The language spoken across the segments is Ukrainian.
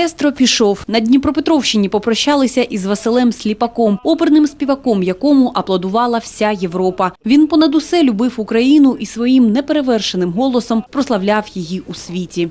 Маестро пішов. На Дніпропетровщині попрощалися із Василем Сліпаком, оперним співаком, якому аплодувала вся Європа. Він понад усе любив Україну і своїм неперевершеним голосом прославляв її у світі.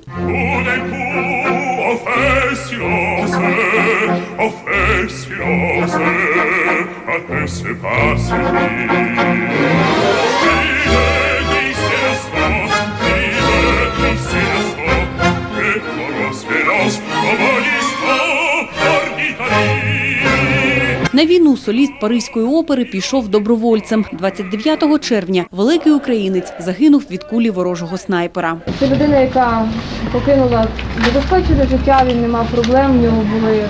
На війну соліст Паризької опери пішов добровольцем. 29 червня великий українець загинув від кулі ворожого снайпера. Це людина, яка покинула забезпечене життя, він не мав проблем, в нього були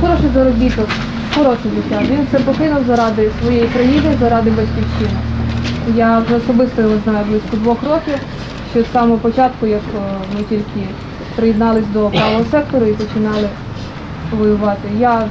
хороший заробіток, хороше життя. Він все покинув заради своєї країни, заради батьківщини. Я вже особисто його знаю близько двох років, ще з самого початку, як е, ми тільки приєднались до правого сектору і починали воювати. Я,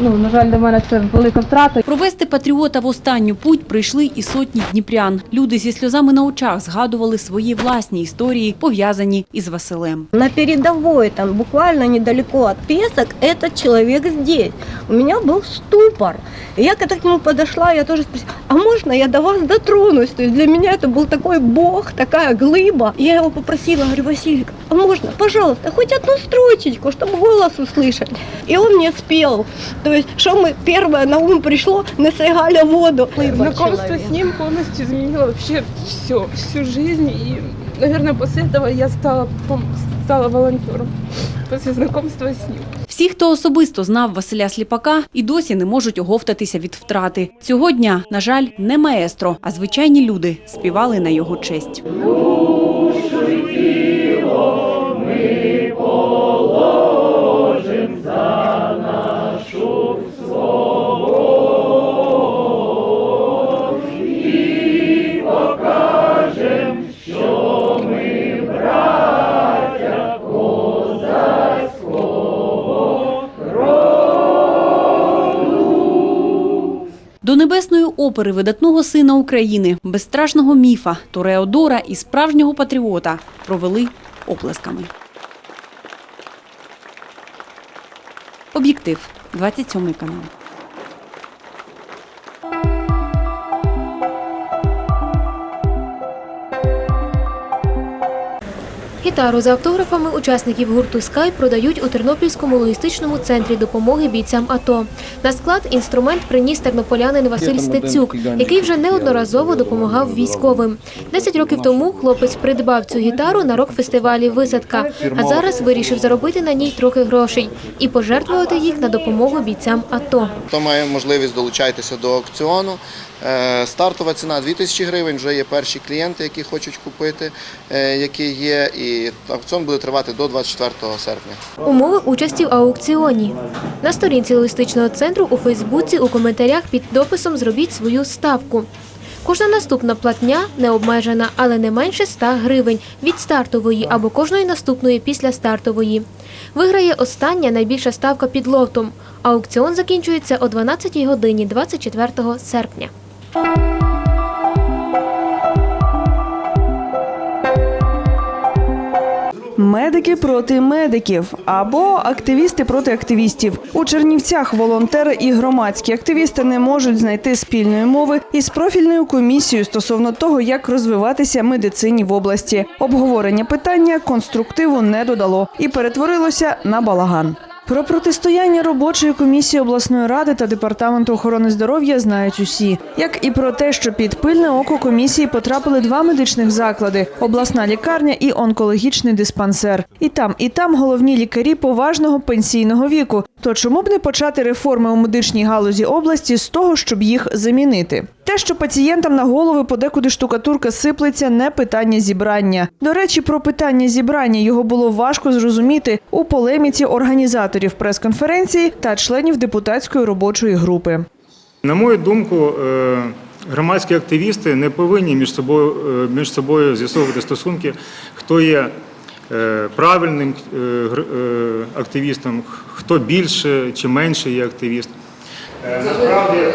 ну, на жаль, для мене це велика втрата. Провести патріота в останню путь прийшли і сотні дніпрян. Люди зі сльозами на очах згадували свої власні історії, пов'язані із Василем. На передовой, там буквально недалеко от Песок, этот человек здесь. У меня был ступор. И я когда к нему подошла, я тоже спросила, а можно я до вас дотронусь? То есть для меня это был такой бог, такая глыба. И я его попросила, говорю, Василик, а можно, пожалуйста, хоть одну строчечку, чтобы голос услышать. И он мне спел. То есть, что мы первое на ум пришло, неси Галя воду. Глыба Знакомство человек. с ним полностью изменило вообще все, всю жизнь. И, наверное, после этого я стала, пом- стала волонтером. После знакомства с ним. Всі, хто особисто знав Василя Сліпака, і досі не можуть оговтатися від втрати. Цього дня, на жаль, не маестро, а звичайні люди співали на його честь. До небесної опери видатного сина України, безстрашного міфа, Тореодора і справжнього патріота провели оплесками. Об'єктив 27 канал. Гітару з автографами учасників гурту Скай продають у Тернопільському логістичному центрі допомоги бійцям АТО. На склад інструмент приніс тернополянин Василь Стецюк, який вже неодноразово допомагав військовим. Десять років тому хлопець придбав цю гітару на рок-фестивалі Висадка, а зараз вирішив заробити на ній трохи грошей і пожертвувати їх на допомогу бійцям АТО. Хто має можливість долучайтеся до аукціону. Е, Стартова ціна 2000 гривень. Вже є перші клієнти, які хочуть купити, е, які є. І аукціон буде тривати до 24 серпня. Умови участі в аукціоні. На сторінці логістичного центру у Фейсбуці у коментарях під дописом зробіть свою ставку. Кожна наступна платня не обмежена, але не менше 100 гривень від стартової або кожної наступної після стартової. Виграє остання найбільша ставка під лотом. Аукціон закінчується о 12 годині 24 серпня. Медики проти медиків або активісти проти активістів. У Чернівцях волонтери і громадські активісти не можуть знайти спільної мови із профільною комісією стосовно того, як розвиватися медицині в області. Обговорення питання конструктиву не додало і перетворилося на балаган. Про протистояння робочої комісії обласної ради та департаменту охорони здоров'я знають усі, як і про те, що під пильне око комісії потрапили два медичних заклади: обласна лікарня і онкологічний диспансер. І там, і там головні лікарі поважного пенсійного віку. То чому б не почати реформи у медичній галузі області з того, щоб їх замінити? Те, що пацієнтам на голови подекуди штукатурка сиплеться, не питання зібрання. До речі, про питання зібрання його було важко зрозуміти у полеміці організаторів прес-конференції та членів депутатської робочої групи. На мою думку, е, громадські активісти не повинні між собою, е, між собою з'ясовувати стосунки, хто є правильним е, е, активістом, хто більше чи менше є активіст. Е, Насправді, е,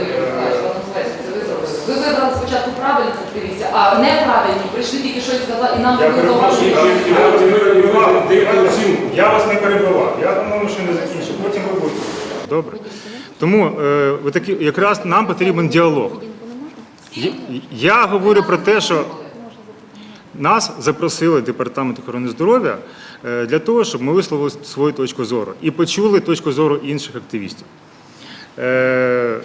Ви вибрали спочатку правильних активістів, а неправильні. Прийшли тільки щось сказали і нам зауваження. я, я вас не перебивав. Я по-моєму ще не закінчив. Потім ви будете. Добре. Тому е, такі, якраз нам потрібен діалог. Я, я говорю про те, що нас запросили департамент охорони здоров'я е, для того, щоб ми висловили свою точку зору і почули точку зору інших активістів. Е,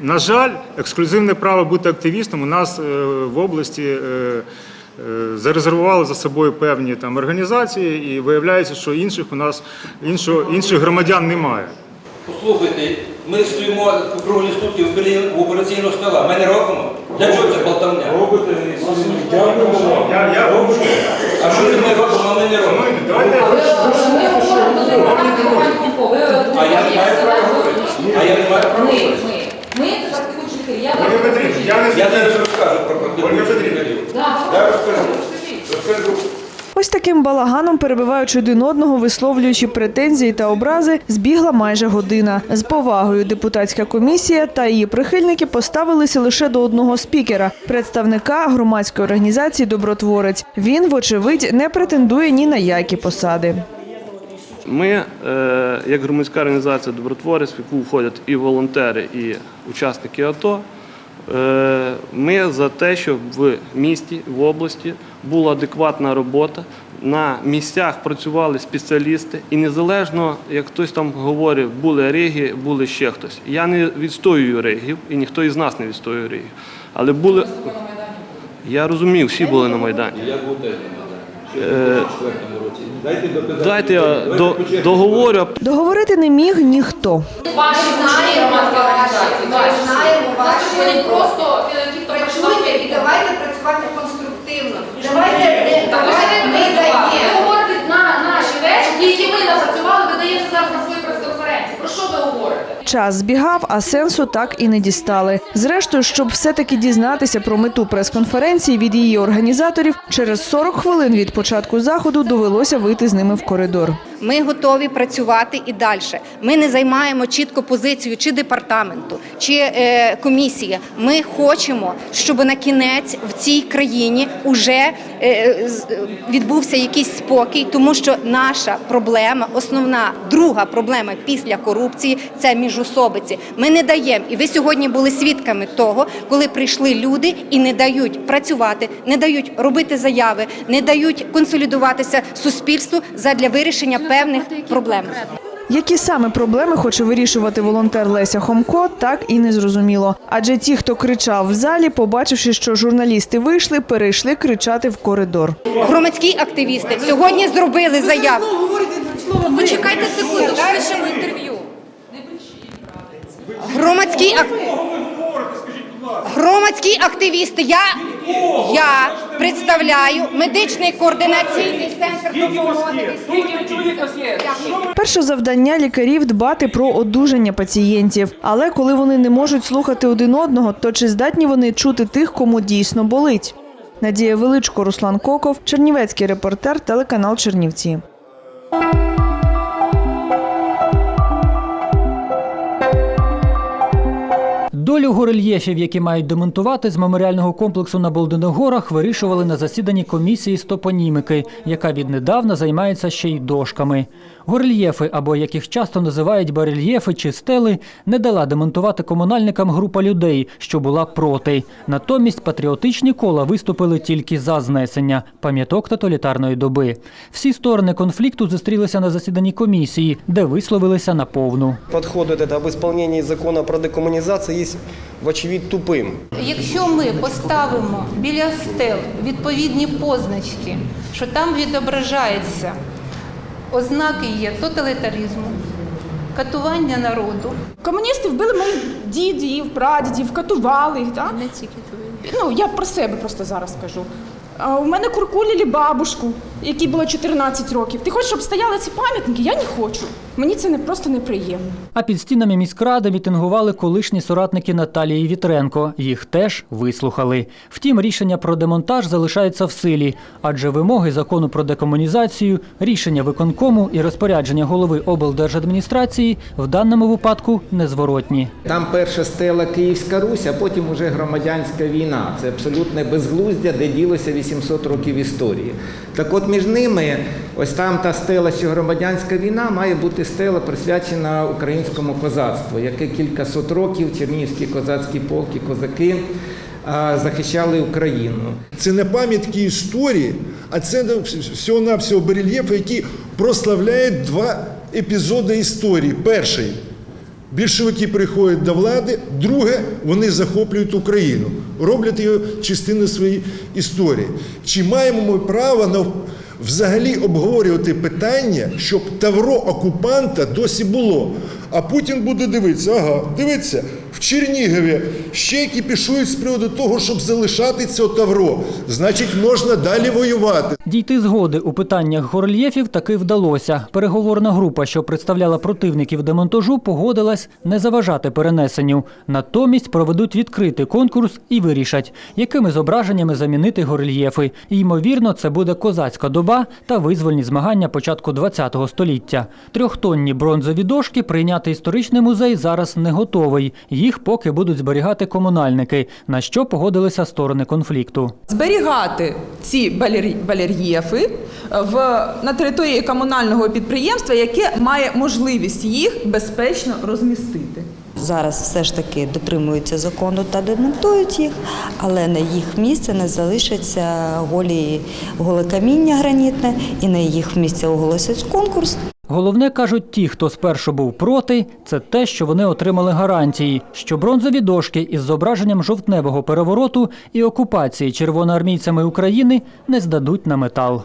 на жаль, ексклюзивне право бути активістом у нас е, в області зарезервували за собою певні там організації, і виявляється, що інших у нас інших громадян немає. Послухайте, ми стоїмо круглі сутки в операційного стола. Ми не робимо. Для чого це болтовня? Робите я, я роблю. А що це ми робимо, а ми не робимо? А я не маю права говорити. А я не маю права Ми, говорити. ми. Ми це практикуючі лікарі. Я зараз розкажу про практику. Я розкажу. Розкажу. Ось таким балаганом, перебиваючи один одного, висловлюючи претензії та образи, збігла майже година. З повагою депутатська комісія та її прихильники поставилися лише до одного спікера представника громадської організації Добротворець. Він, вочевидь, не претендує ні на які посади. Ми, е, як громадська організація Добротворець, в яку входять і волонтери, і учасники АТО, ми за те, щоб в місті, в області була адекватна робота. На місцях працювали спеціалісти, і незалежно, як хтось там говорив, були риги, були ще хтось. Я не відстоюю ригів, і ніхто із нас не відстоює ригів. Але були. Я розумів, всі були на Майдані. Я був теж на Майдані. Е. Дайте. Дайте договорю. Договорити не міг ніхто. Ваші члени громадської організації. Ми знаємо ваші. приходять просто Працюйте і давайте працювати конструктивно. Давайте не говорите на наші речі, які ми напрацювали, ви даєте зараз на своїй прес-конференції. Про що ви говорите? Час збігав, а сенсу так і не дістали. Зрештою, щоб все-таки дізнатися про мету прес-конференції від її організаторів, через 40 хвилин від початку заходу довелося вийти з ними в коридор. Ми готові працювати і далі. Ми не займаємо чітко позицію чи департаменту, чи е, комісії. Ми хочемо, щоб на кінець в цій країні вже е, відбувся якийсь спокій, тому що наша проблема, основна друга проблема після корупції це міжособиці. Ми не даємо, і ви сьогодні були свідками того, коли прийшли люди і не дають працювати, не дають робити заяви, не дають консолідуватися суспільству задля вирішення певних проблем. Які саме проблеми хоче вирішувати волонтер Леся Хомко, так і не зрозуміло. Адже ті, хто кричав в залі, побачивши, що журналісти вийшли, перейшли кричати в коридор. Громадські активісти сьогодні зробили заяву. Почекайте секунду, пишемо інтерв'ю. Громадські ак... Громадські активісти. Я, я представляю медичний координаційний центр допомоги. Перше завдання лікарів дбати про одужання пацієнтів. Але коли вони не можуть слухати один одного, то чи здатні вони чути тих, кому дійсно болить? Надія Величко, Руслан Коков, Чернівецький репортер, телеканал Чернівці. Долю горельєфів, які мають демонтувати з меморіального комплексу на Болдиногорах, горах, вирішували на засіданні комісії з топоніміки, яка віднедавна займається ще й дошками. Горельєфи, або як їх часто називають барельєфи чи стели, не дала демонтувати комунальникам група людей, що була проти. Натомість патріотичні кола виступили тільки за знесення пам'яток тоталітарної доби. Всі сторони конфлікту зустрілися на засіданні комісії, де висловилися наповну. Подход этот об исполнении закона про декомунізацію є, вочевидь, тупим. Якщо ми поставимо біля стел відповідні позначки, що там відображається ознаки є тоталітаризму, катування народу, Комуністи вбили моїх дідів, прадідів, катували їх. Так? не тільки Ну, я про себе просто зараз скажу. У мене куркулили бабушку. Якій було 14 років. Ти хочеш, щоб стояли ці пам'ятники? Я не хочу. Мені це не просто неприємно. А під стінами міськради мітингували колишні соратники Наталії Вітренко. Їх теж вислухали. Втім, рішення про демонтаж залишається в силі, адже вимоги закону про декомунізацію, рішення виконкому і розпорядження голови облдержадміністрації в даному випадку незворотні. Там перша стела Київська Русь, а потім уже громадянська війна. Це абсолютне безглуздя, де ділося 800 років історії. Так от між ними, ось там та стела, що громадянська війна, має бути стела присвячена українському козацтву, яке кількасот років чернігівські козацькі полки, козаки захищали Україну. Це не пам'ятки історії, а це всього-навсього барельєфи, які прославляють два епізоди історії. Перший більшовики приходять до влади, друге вони захоплюють Україну, роблять її частиною своєї історії. Чи маємо ми право на взагалі обговорювати питання, щоб тавро окупанта досі було? А Путін буде дивитися, ага, дивіться, в Чернігові ще кіпішують з приводу того, щоб залишати це тавро. Значить, можна далі воювати. Дійти згоди у питаннях горельєфів таки вдалося. Переговорна група, що представляла противників демонтажу, погодилась не заважати перенесенню. Натомість проведуть відкритий конкурс і вирішать, якими зображеннями замінити горельєфи. І, ймовірно, це буде козацька доба та визвольні змагання початку ХХ століття. Трьохтонні бронзові дошки прийняти історичний музей зараз не готовий. Їх поки будуть зберігати комунальники, на що погодилися сторони конфлікту. зберігати ці балер- балер'єфи в, на території комунального підприємства, яке має можливість їх безпечно розмістити. Зараз все ж таки дотримуються закону та демонтують їх, але на їх місце не залишаться голі голе каміння гранітне, і на їх місце оголосять конкурс. Головне кажуть ті, хто спершу був проти, це те, що вони отримали гарантії, що бронзові дошки із зображенням жовтневого перевороту і окупації червоноармійцями України не здадуть на метал.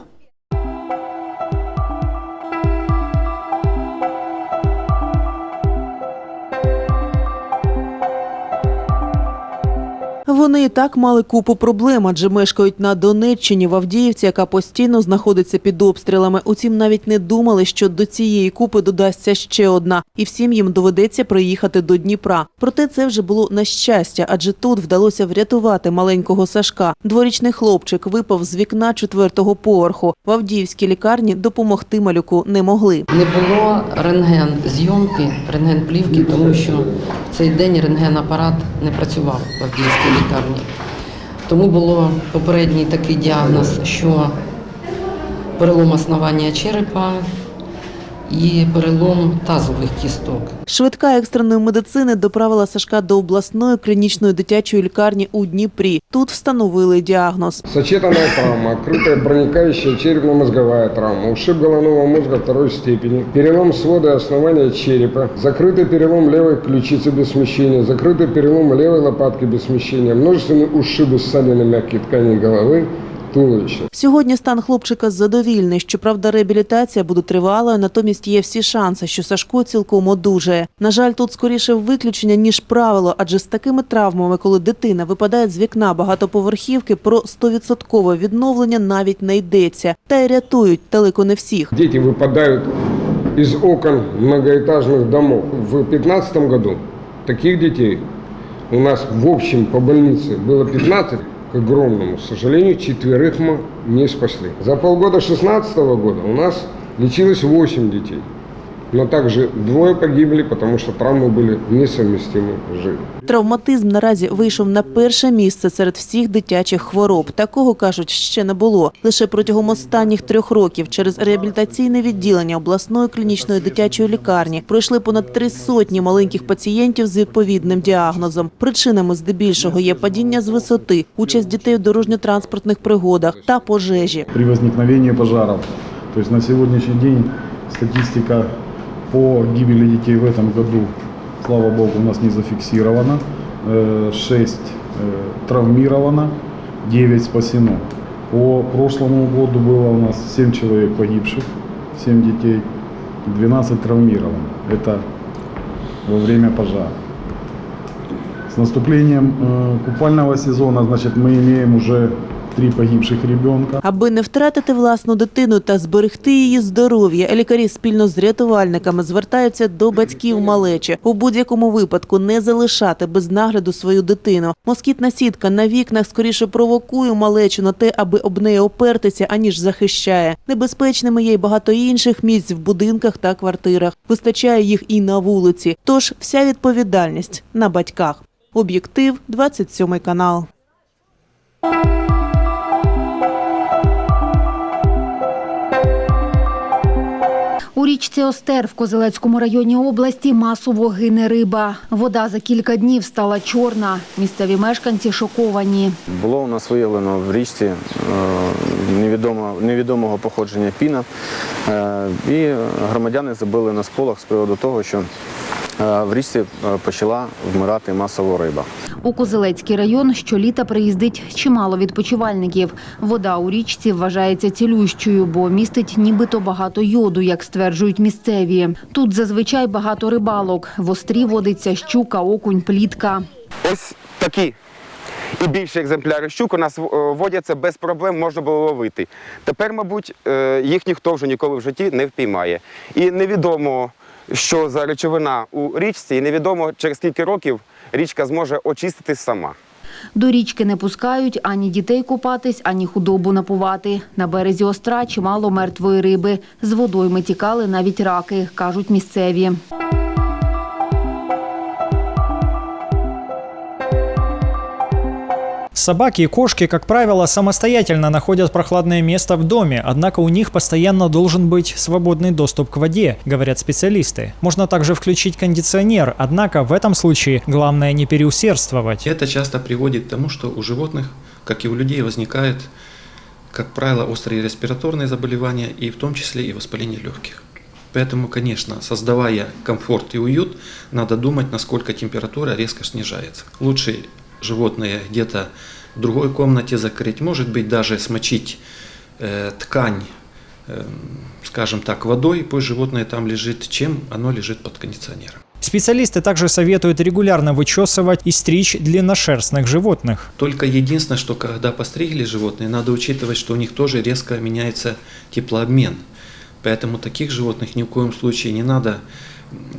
Вони і так мали купу проблем, адже мешкають на Донеччині в Авдіївці, яка постійно знаходиться під обстрілами. Утім, навіть не думали, що до цієї купи додасться ще одна, і всім їм доведеться приїхати до Дніпра. Проте це вже було на щастя, адже тут вдалося врятувати маленького Сашка. Дворічний хлопчик випав з вікна четвертого поверху. В Авдіївській лікарні допомогти малюку не могли. Не було рентген зйомки, рентген плівки, тому що цей день рентген-апарат не працював в Авдіївській лікарні. Тому було попередній такий діагноз, що перелом основання черепа і перелом тазових кісток. Швидка екстреної медицини доправила Сашка до обласної клінічної дитячої лікарні у Дніпрі. Тут встановили діагноз. Сочетанная травма, открытая проникающая черепно-мозговая травма, ушиб головного мозга второй степени, перелом свода и основания черепа, закрытый перелом левой ключицы без смещения, закрытый перелом левой лопатки без смещения, множественные ушибы ссадины мягких тканей головы, туловища. Сьогодні стан хлопчика задовільний. Щоправда, реабілітація буде тривалою, натомість є всі шанси, що Сашко цілком одужає. На жаль, тут скоріше виключення ніж правило, адже з такими травмами, коли дитина випадає з вікна багатоповерхівки, про 100% відновлення навіть не йдеться. Та й рятують далеко не всіх. Дети выпадают из окон многоэтажных домов. В 2015 году таких детей у нас в общем по больнице было 15, к огромному сожалению, четверых мы не спасли. За полгода 2016 года у нас лечилось 8 детей. Но также двое погибли, потому что травмы были несовместимы с жизнью. Травматизм наразі вийшов на перше місце серед всіх дитячих хвороб. Такого кажуть ще не було. Лише протягом останніх трьох років через реабілітаційне відділення обласної клінічної дитячої лікарні пройшли понад три сотні маленьких пацієнтів з відповідним діагнозом. Причинами здебільшого є падіння з висоти, участь дітей у дорожньо-транспортних пригодах та пожежі. при возникновении пожаров. То есть на сегодняшний день статистика По гибели детей в этом году, слава богу, у нас не зафиксирована. 6 травмировано, 9 спасено. По прошлому году было у нас 7 человек погибших, 7 детей, 12 травмировано. Это во время пожара. С наступлением э, купального сезона, значит, мы имеем уже три погибших ребенка. Аби не втратити власну дитину та зберегти її здоров'я, лікарі спільно з рятувальниками звертаються до батьків малечі. У будь-якому випадку не залишати без нагляду свою дитину. Москітна сітка на вікнах скоріше провокує малечу на те, аби об неї опертися, аніж захищає. Небезпечними є й багато інших місць в будинках та квартирах. Вистачає їх і на вулиці. Тож вся відповідальність на батьках. Об'єктив 27 канал. Річці Остер в Козелецькому районі області масово гине риба. Вода за кілька днів стала чорна. Місцеві мешканці шоковані. Було у нас виявлено в річці е, невідомого походження піна, е, і громадяни забили на сполох з приводу того, що в річці е, почала вмирати масово риба. У Козелецький район щоліта приїздить чимало відпочивальників. Вода у річці вважається цілющою, бо містить нібито багато йоду, як стверджують місцеві. Тут зазвичай багато рибалок. В острі водиться щука, окунь, плітка. Ось такі і більші екземпляри щук у нас е, водяться без проблем, можна було ловити. Тепер, мабуть, е, їх ніхто вже ніколи в житті не впіймає. І невідомо, що за речовина у річці, і невідомо, через скільки років річка зможе очиститись сама. До річки не пускають ані дітей купатись, ані худобу напувати. На березі остра чимало мертвої риби. З водойми тікали навіть раки, кажуть місцеві. Собаки и кошки, как правило, самостоятельно находят прохладное место в доме, однако у них постоянно должен быть свободный доступ к воде, говорят специалисты. Можно также включить кондиционер, однако в этом случае главное не переусердствовать. Это часто приводит к тому, что у животных, как и у людей, возникает, как правило, острые респираторные заболевания и в том числе и воспаление легких. Поэтому, конечно, создавая комфорт и уют, надо думать, насколько температура резко снижается. Лучше животное где-то в другой комнате закрыть, может быть, даже смочить э, ткань, э, скажем так, водой, пусть животное там лежит, чем оно лежит под кондиционером. Специалисты также советуют регулярно вычесывать и стричь длинношерстных животных. Только единственное, что когда постригли животные, надо учитывать, что у них тоже резко меняется теплообмен. Поэтому таких животных ни в коем случае не надо,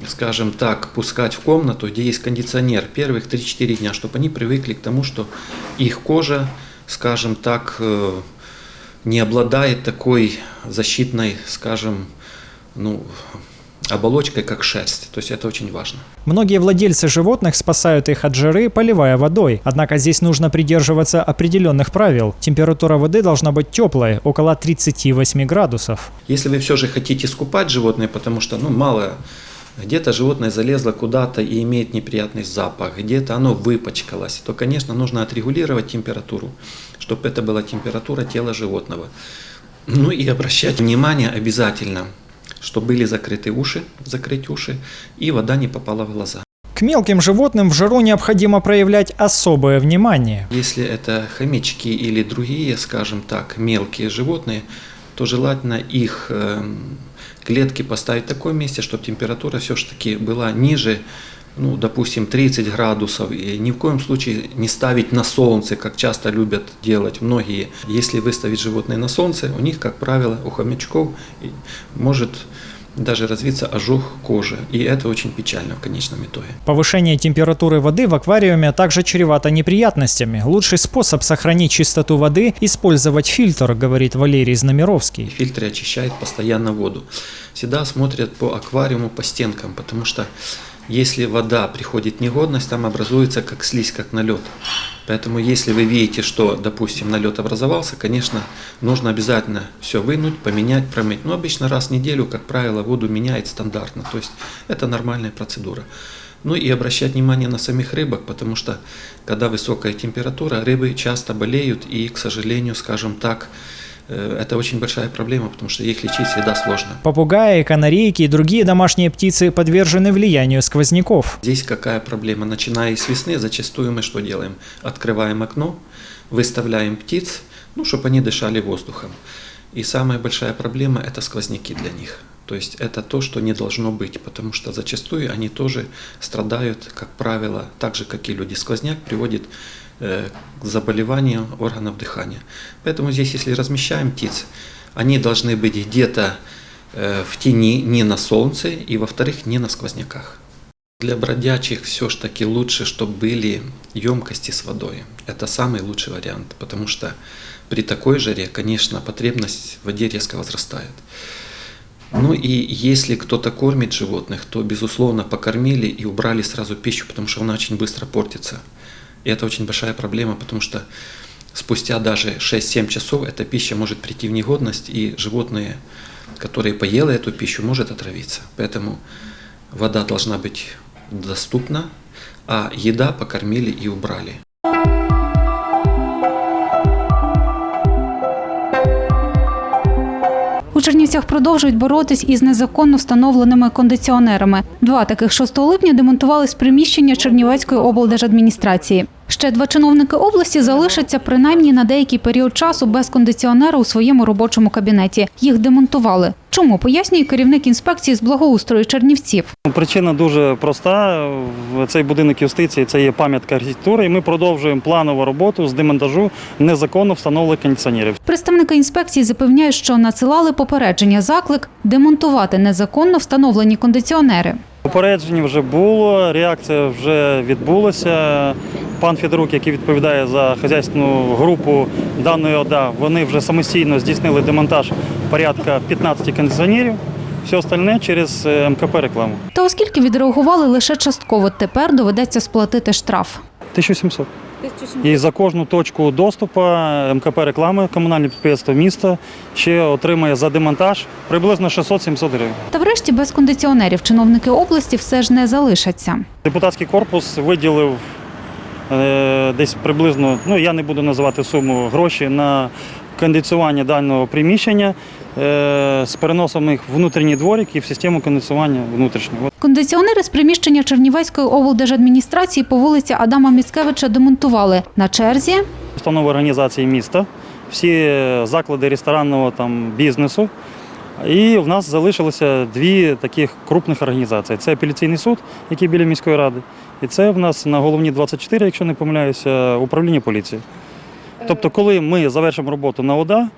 скажем так, пускать в комнату, где есть кондиционер первых 3-4 дня, чтобы они привыкли к тому, что их кожа, скажем так, э, не обладает такой защитной, скажем, ну, оболочкой, как шерсть. То есть это очень важно. Многие владельцы животных спасают их от жары, поливая водой. Однако здесь нужно придерживаться определенных правил. Температура воды должна быть теплой, около 38 градусов. Если вы все же хотите скупать животное, потому что, ну, мало где-то животное залезло куда-то и имеет неприятный запах, где-то оно выпачкалось, то, конечно, нужно отрегулировать температуру, чтобы это была температура тела животного. Ну и обращать внимание обязательно, что были закрыты уши, закрыть уши, и вода не попала в глаза. К мелким животным в жару необходимо проявлять особое внимание. Если это хомячки или другие, скажем так, мелкие животные, то желательно их э, клетки поставить в таком месте, чтобы температура все-таки была ниже, ну, допустим, 30 градусов. И ни в коем случае не ставить на солнце, как часто любят делать многие. Если выставить животное на солнце, у них, как правило, у хомячков может даже развиться ожог кожи. И это очень печально в конечном итоге. Повышение температуры воды в аквариуме также чревато неприятностями. Лучший способ сохранить чистоту воды – использовать фильтр, говорит Валерий Знамеровский. Фильтры очищают постоянно воду. Всегда смотрят по аквариуму, по стенкам, потому что если вода приходит в негодность, там образуется как слизь, как налет. Поэтому если вы видите, что, допустим, налет образовался, конечно, нужно обязательно все вынуть, поменять, промыть. Но обычно раз в неделю, как правило, воду меняет стандартно. То есть это нормальная процедура. Ну и обращать внимание на самих рыбок, потому что когда высокая температура, рыбы часто болеют и, к сожалению, скажем так, это очень большая проблема, потому что их лечить всегда сложно. Попугаи, канарейки и другие домашние птицы подвержены влиянию сквозняков. Здесь какая проблема? Начиная с весны, зачастую мы что делаем? Открываем окно, выставляем птиц, ну, чтобы они дышали воздухом. И самая большая проблема – это сквозняки для них. То есть это то, что не должно быть, потому что зачастую они тоже страдают, как правило, так же, как и люди. Сквозняк приводит э, к заболеванию органов дыхания. Поэтому здесь, если размещаем птиц, они должны быть где-то э, в тени, не на солнце, и, во-вторых, не на сквозняках. Для бродячих все ж таки лучше, чтобы были емкости с водой. Это самый лучший вариант, потому что при такой жаре, конечно, потребность в воде резко возрастает. Ну и если кто-то кормит животных, то, безусловно, покормили и убрали сразу пищу, потому что она очень быстро портится. И это очень большая проблема, потому что спустя даже 6-7 часов эта пища может прийти в негодность, и животные, которые поели эту пищу, может отравиться. Поэтому вода должна быть доступна, а еда покормили и убрали. У Чернівцях продовжують боротись із незаконно встановленими кондиціонерами. Два таких 6 липня демонтували з приміщення Чернівецької облдержадміністрації. Ще два чиновники області залишаться принаймні на деякий період часу без кондиціонера у своєму робочому кабінеті. Їх демонтували. Чому пояснює керівник інспекції з благоустрою Чернівців? Причина дуже проста. Цей будинок юстиції це є пам'ятка архітектури, і ми продовжуємо планову роботу з демонтажу незаконно встановлених кондиціонерів. Представники інспекції запевняють, що надсилали попередження заклик демонтувати незаконно встановлені кондиціонери. Попередження вже було, реакція вже відбулася. Пан Федорук, який відповідає за хазяйственну групу даної ОДА, вони вже самостійно здійснили демонтаж порядка 15 кондиціонерів. Все остальне через е, МКП рекламу. Та оскільки відреагували лише частково, тепер доведеться сплатити штраф. 1700. І за кожну точку доступу МКП реклами, комунальне підприємство міста ще отримає за демонтаж приблизно 600-700 гривень. Та врешті без кондиціонерів чиновники області все ж не залишаться. Депутатський корпус виділив е, десь приблизно, ну я не буду називати суму гроші на кондиціювання даного приміщення е, з переносом їх в внутрішній дворик і в систему кондиціювання внутрішнього. Кондиціонери з приміщення Чернівецької облдержадміністрації по вулиці Адама Міцкевича демонтували. На черзі Установи організації міста, всі заклади ресторанного там бізнесу. І в нас залишилося дві таких крупних організації. Це апеляційний суд, який біля міської ради, і це в нас на головні 24, якщо не помиляюся, управління поліції. Тобто, коли ми завершимо роботу на ОДА,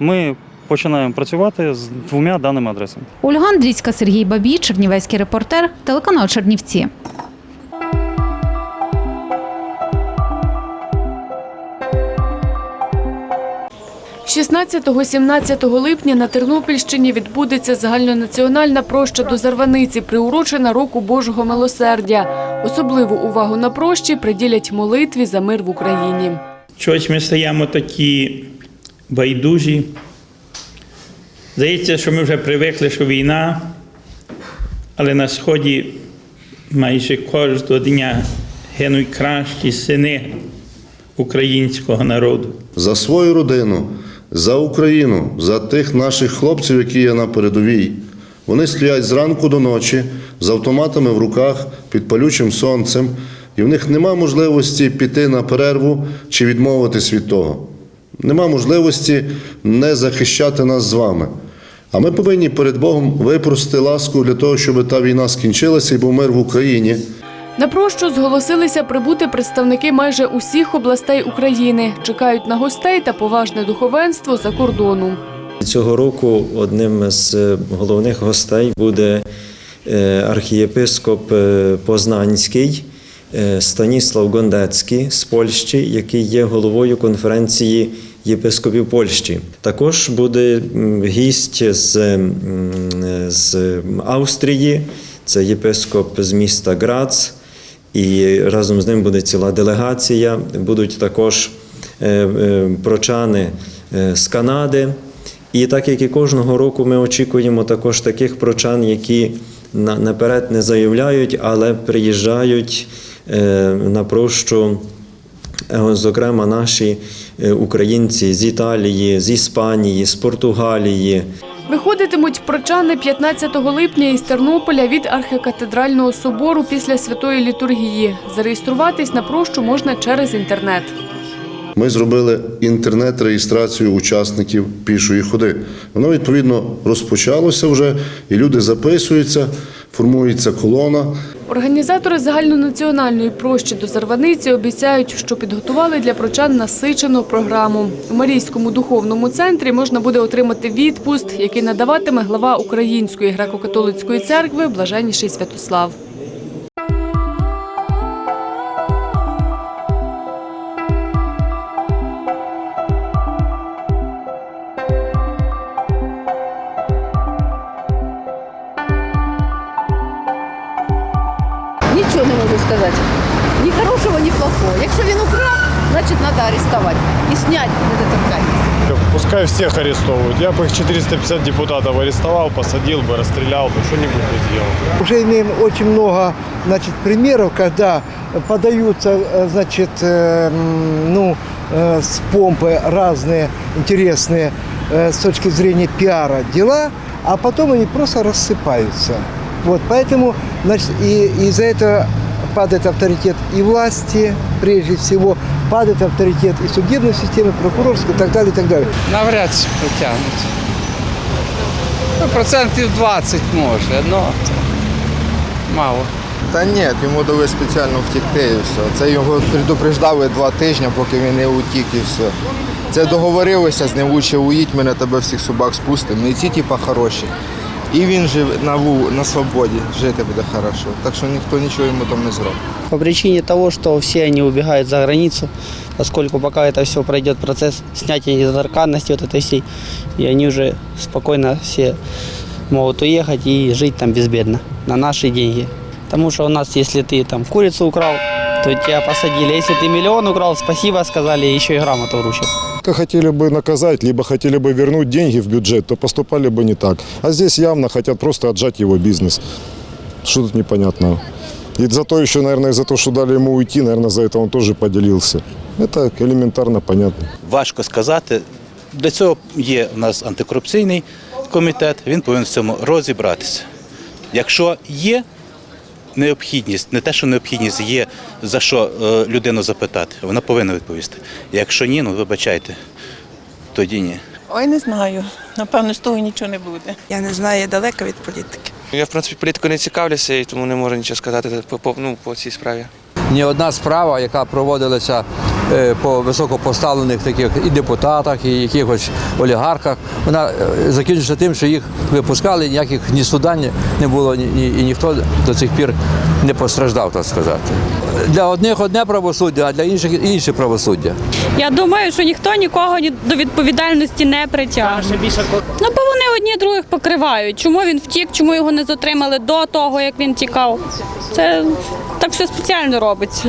ми починаємо працювати з двома даними адресами. Ольга Андрійська, Сергій Бабій, Чернівецький репортер, телеканал Чернівці. 16-17 липня на Тернопільщині відбудеться загальнонаціональна проща до Зарваниці, приурочена року Божого милосердя. Особливу увагу на прощі приділять молитві за мир в Україні. Чогось ми стаємо такі байдужі. Здається, що ми вже привикли, що війна, але на сході майже кожного дня гинуть кращі сини українського народу. за свою родину, за Україну, за тих наших хлопців, які є на передовій. Вони стоять зранку до ночі з автоматами в руках під палючим сонцем, і в них нема можливості піти на перерву чи відмовитись від того. Нема можливості не захищати нас з вами. А ми повинні перед Богом випросити ласку для того, щоб та війна скінчилася і був мир в Україні. На прощу зголосилися прибути представники майже усіх областей України. Чекають на гостей та поважне духовенство за кордону. Цього року одним з е, головних гостей буде е, архієпископ е, Познанський Станіслав Гондецький з Польщі, який є головою конференції єпископів Польщі. Також буде гість з, з Австрії, це єпископ з міста Грац. І разом з ним буде ціла делегація. Будуть також е, е, прочани е, з Канади. І так як і кожного року ми очікуємо також таких прочан, які наперед не заявляють, але приїжджають на прощу, зокрема, наші українці з Італії, з Іспанії, з Португалії. Виходитимуть прочани 15 липня із Тернополя від архікатедрального собору після святої літургії. Зареєструватись на прощу можна через інтернет. Ми зробили інтернет-реєстрацію учасників пішої ходи. Воно відповідно розпочалося вже, і люди записуються, формується колона. Організатори загальнонаціональної прощі до Зарваниці обіцяють, що підготували для прочан насичену програму. У Марійському духовному центрі можна буде отримати відпуст, який надаватиме глава Української греко-католицької церкви Блаженніший Святослав. Значить треба арестувати і зняти недоторканність. Пускай всех арестовывают. Я бы их 450 депутатов арестовал, посадил бы, расстрелял бы, что-нибудь бы сделал. Уже имеем очень много значит, примеров, когда подаются э, значит, э, ну, э, с помпы разные интересные э, с точки зрения пиара дела, а потом они просто рассыпаются. Вот, поэтому значит, и из-за этого падает авторитет и власти, прежде всего, падает авторитет и судебной системы, прокурорской и так далее, и так далее. Навряд чи притягнуть. Ну, процентів 20 може, але мало. Та ні, йому дали спеціально втікти і все. Це його предупреждали два тижні, поки він не утік і все. Це договорилися з ним, лучше уїдь, ми на тебе всіх собак спустимо. І ці типа хороші. І він живе на, ву- на свободі, жити буде хорошо. Так що ніхто нічого йому там не зробить. По причине того, что все они убегают за границу, поскольку пока это все пройдет процесс снятия недоторканности вот этой всей, и они уже спокойно все могут уехать и жить там безбедно на наши деньги. Потому что у нас, если ты там курицу украл, то тебя посадили. Если ты миллион украл, спасибо сказали, еще и грамоту вручат. Как хотели бы наказать, либо хотели бы вернуть деньги в бюджет, то поступали бы не так. А здесь явно хотят просто отжать его бизнес. Что тут непонятного? И за то еще, наверное, за то, что дали ему уйти, наверное, за это он тоже поделился. Это элементарно понятно. Важко сказати. Для цього є у нас антикорупційний комітет, він повинен в цьому розібратися. Якщо є необхідність, не те, що необхідність, є за що е, людину запитати, вона повинна відповісти. Якщо ні, ну вибачайте, тоді ні. Ой, не знаю. Напевно, з того нічого не буде. Я не знаю, я далека від політики. Я, в принципі, політикою не цікавлюся і тому не можу нічого сказати по, по, ну, по цій справі. Ні одна справа, яка проводилася по високопоставлених таких і депутатах, і якихось олігархах, вона е, закінчилася тим, що їх випускали, ніяких ні суда не було, ні, ні- і ніхто до цих пір не постраждав, так сказати. Для одних одне правосуддя, а для інших інше правосуддя. Я думаю, що ніхто нікого ні- до відповідальності не притягне. Ну, бо вони одні других покривають. Чому він втік, чому його не затримали до того, як він тікав. Це так все спеціально робиться.